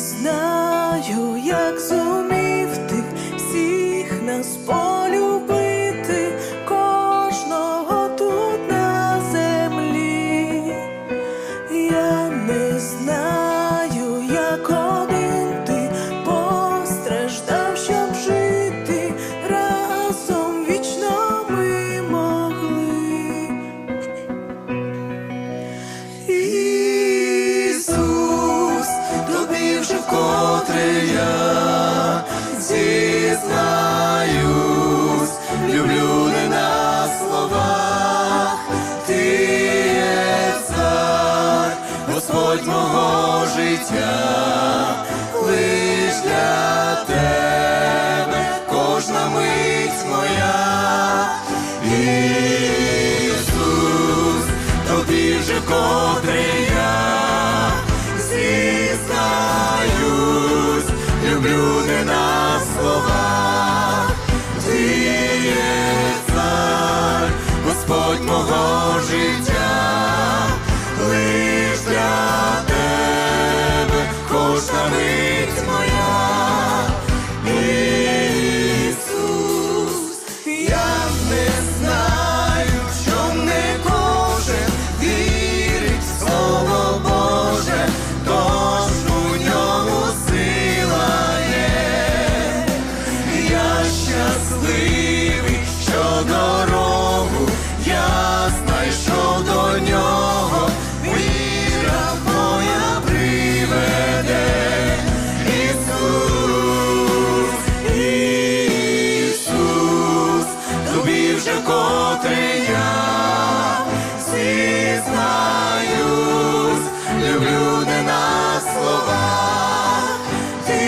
знаю, як зумів ти всіх нас полюбити, кожного тут на землі. Я не знаю, зізнаюсь, люблю не на словах, ти є цар, Господь мого життя, лиш для тебе кожна мить моя. Ісус, тобі вже вкотре я. Зізнаюсь, люблю не на словах, ти є цар, Господь мого життя, вже котрий я. Зізнаюсь, люблю не на слова, ти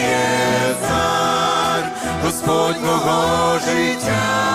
є цар, Господь мого життя,